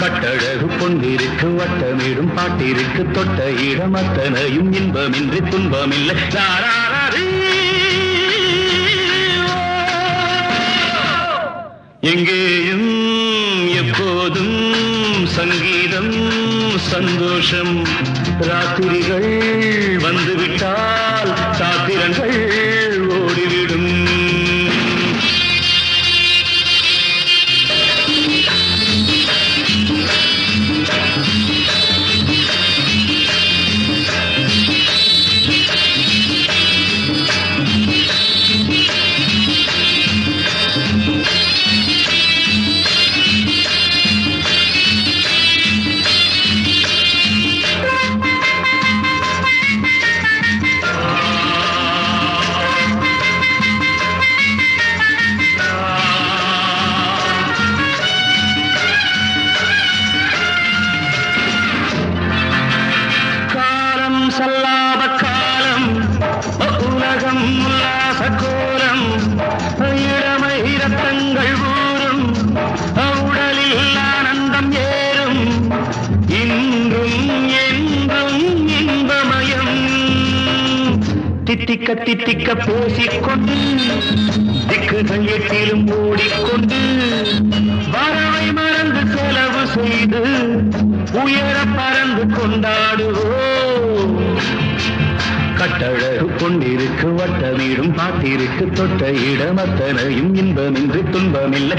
கட்டழகு பொன்னிருக்கு வட்டமிடும் பாட்டிற்கு தொட்ட இடம் அத்தனையும் இன்பமின்றி துன்பமில்லை தாராரீ. எங்கேயும் எப்போதும் சங்கீதம் சந்தோஷம் ராத்திரிகள் வந்துவிட்டால் சாத்திரங்கள் தித்திக்க தித்திக்க பேசிக்கொண்டு திக்குகள் எட்டிலும் ஓடிக்கொண்டு வரவை மறந்து செலவு செய்து உயர பறந்து கொண்டாடுவோம் கட்டழகு கொண்டிருக்கு வட்ட வீடும் பாட்டிருக்கு தொட்ட இடம் அத்தனையும் இன்பமின்றி துன்பமில்லை.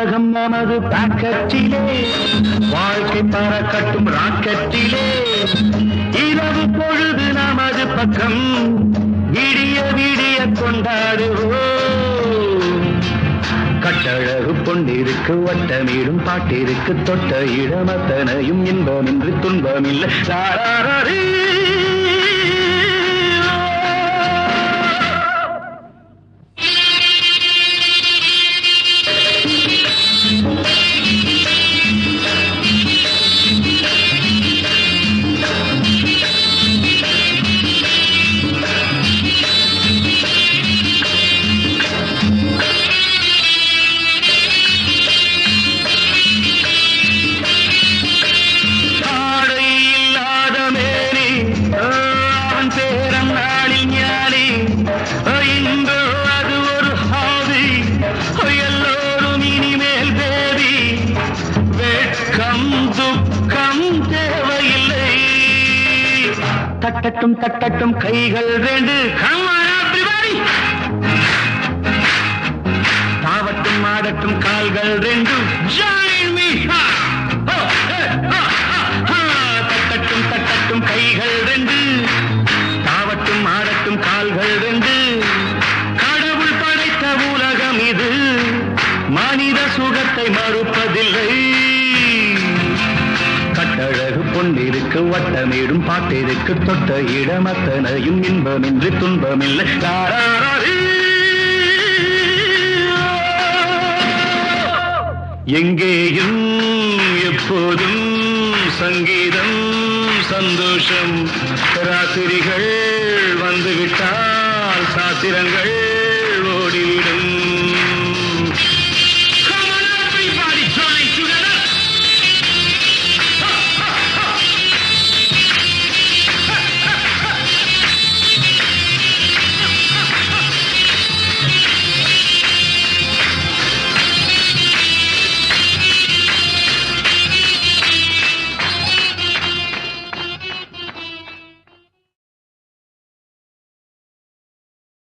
உலகம் நமது பாக்கெட்டிலே வாழ்க்கை பறக்கட்டும் ராக்கெட்டிலே. இரவு பொழுது நமது பக்கம். விடிய விடிய கொண்டாடுவோம். கட்டழகு பொன்னிருக்கு வட்டமிடும் பாட்டிற்கு தொட்ட இடமத்தனையும் இன்பமின்றி துன்பமில்லை. தட்டட்டும் தட்டட்டும் கைகள் வேண்டு. தாவட்டும் ஆடட்டும் கால்கள் ரெண்டு தட்டட்டும் தட்டட்டும் கைகள் ரெண்டு தாவட்டும் ஆடட்டும் கால்கள் ரெண்டு கடவுள் படைத்த உலகம் இது. மனித சுகத்தை மறுப்ப கட்டழகு பொன்னிருக்கு எதுக்கு வட்டமேடும் பாட்டெதுக்கு தொட்ட இடமத்தனையும் இன்பமின்றி துன்பமில்லை. எங்கேயும் எப்போதும் சங்கீதம் சந்தோஷம். ராத்திரிகள் வந்துவிட்டால் சாத்திரங்கள் ஓடிவிடும்.